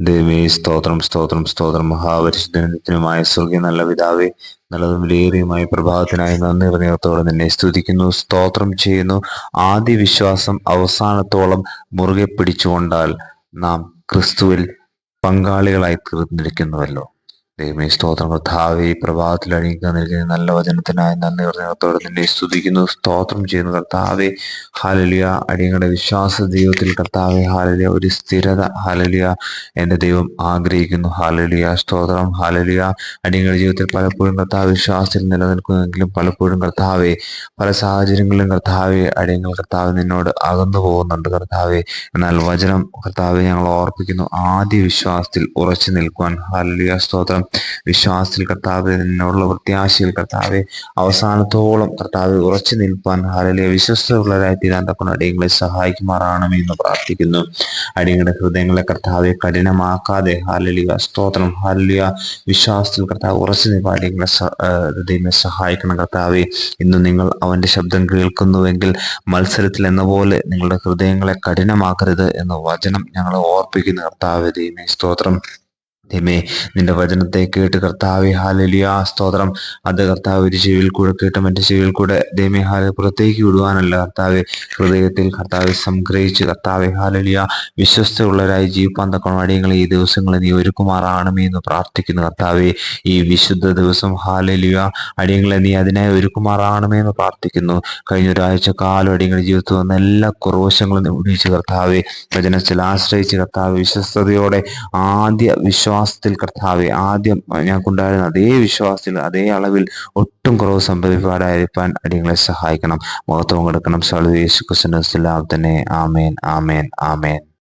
ദൈവമേ സ്തോത്രം സ്തോത്രം സ്തോത്രം. മഹാപരിശുദ്ധനുമായ സ്വർഗീയ നല്ല പിതാവേ നല്ലതും വിലയേറിയുമായ പ്രഭാതത്തിനായി നന്ദി ഹൃദയത്തോടെ നിന്നെ സ്തുതിക്കുന്നു സ്തോത്രം ചെയ്യുന്നു. ആദ്യ വിശ്വാസം അവസാനത്തോളം മുറുകെ പിടിച്ചുകൊണ്ടാൽ നാം ക്രിസ്തുവിൽ പങ്കാളികളായി തീർന്നിരിക്കുന്നുവല്ലോ. ദൈവമേ സ്തോത്രം. കർത്താവെ ഈ പ്രഭാതത്തിൽ അണിയിക്കാൻ നൽകിയ നല്ല വചനത്തിനായി നന്ദി പറഞ്ഞത്തോടെ നിന്നെ സ്തുതിക്കുന്നു സ്തോത്രം ചെയ്യുന്നു കർത്താവെ. ഹാലലിയ. അടിയങ്ങളുടെ വിശ്വാസ ദൈവത്തിൽ കർത്താവെ ഹാലലിയ. ഒരു സ്ഥിരത ഹാലലിയ. എന്റെ ദൈവം ആഗ്രഹിക്കുന്നു ഹാലലിയ. സ്തോത്രം ഹാലലിയ. അടിയങ്ങളുടെ ജീവിതത്തിൽ പലപ്പോഴും കർത്താവ് വിശ്വാസത്തിൽ നിലനിൽക്കുന്നെങ്കിലും പലപ്പോഴും കർത്താവെ പല സാഹചര്യങ്ങളിലും കർത്താവെ അടിയങ്ങൾ കർത്താവ് നിന്നോട് അകന്നു പോകുന്നുണ്ട് കർത്താവെ. എന്നാൽ വചനം കർത്താവെ ഞങ്ങൾ ഓർപ്പിക്കുന്നു ആദ്യ വിശ്വാസത്തിൽ ഉറച്ചു നിൽക്കുവാൻ. ഹാലലിയ. സ്തോത്രം. വിശ്വാസത്തിൽ കർത്താവ് എന്നുള്ള പ്രത്യാശയിൽ കർത്താവെ അവസാനത്തോളം കർത്താവ് ഉറച്ചു നിൽപ്പാൻ ഹാലലിയ വിശ്വസ്തയുള്ളവരായി തീരാൻ തക്കുന്ന അടിയങ്ങളെ സഹായിക്കുമാറാണമേ എന്ന് പ്രാർത്ഥിക്കുന്നു. അടിയങ്ങളുടെ ഹൃദയങ്ങളെ കർത്താവെ കഠിനമാക്കാതെ ഹാലലിയ സ്തോത്രം ഹാലലിയ വിശ്വാസത്തിൽ കർത്താവ് ഉറച്ചു നിൽപ്പാൻ അടിയങ്ങളെ ഹൃദയങ്ങളെ സഹായിക്കണം കർത്താവെ. ഇന്ന് നിങ്ങൾ അവന്റെ ശബ്ദം കേൾക്കുന്നുവെങ്കിൽ മത്സരത്തിൽ എന്ന പോലെ നിങ്ങളുടെ ഹൃദയങ്ങളെ കഠിനമാക്കരുത് എന്ന വചനം ഞങ്ങളെ ഓർപ്പിക്കുന്ന കർത്താവ് ദൈവമേ സ്തോത്രം. ദൈവമേ നിന്റെ വചനത്തെ കേട്ട് കർത്താവെ ഹാലലിയ സ്തോത്രം. അത് കർത്താവ് ഒരു ചെവിയിൽ കൂടെ കേട്ട് മറ്റു ചെവിയിൽ കൂടെ ദൈവമേ ഹാല പുറത്തേക്ക് വിടുവാനല്ല കർത്താവ്. ഹൃദയത്തിൽ കർത്താവ് സംഗ്രഹിച്ച് കർത്താവെ ഹാലലിയ വിശ്വസ്തയുള്ളവരായി ജീവിപ്പാൻ തക്കണം അടിയങ്ങളെ ഈ ദിവസങ്ങളെ നീ ഒരുക്കുമാറാണമേ എന്ന് പ്രാർത്ഥിക്കുന്നു കർത്താവെ. ഈ വിശുദ്ധ ദിവസം ഹാലലിയ അടിയങ്ങളെ നീ അതിനായി ഒരുക്കുമാറാണമേ എന്ന് പ്രാർത്ഥിക്കുന്നു. കഴിഞ്ഞ ഒരാഴ്ച കാലം അടിയങ്ങളുടെ ജീവിതത്തിൽ വന്ന എല്ലാ കുറവശങ്ങളും ഉന്നയിച്ച് കർത്താവെ. വചനത്തിൽ ആശ്രയിച്ച് കർത്താവ് വിശ്വസ്തയോടെ ആദ്യ വിശ്വാസത്തിൽ കർത്താവെ ആദ്യം ഞങ്ങൾക്കുണ്ടായിരുന്ന അതേ വിശ്വാസത്തിൽ അതേ അളവിൽ ഒട്ടും കുറവ് സംഭവിക്കാതായിരിക്കാൻ അടിയങ്ങളെ സഹായിക്കണം. മഹത്വം കൊടുക്കണം. സളു യേശു തന്നെ. ആമേൻ ആമേൻ ആമേൻ.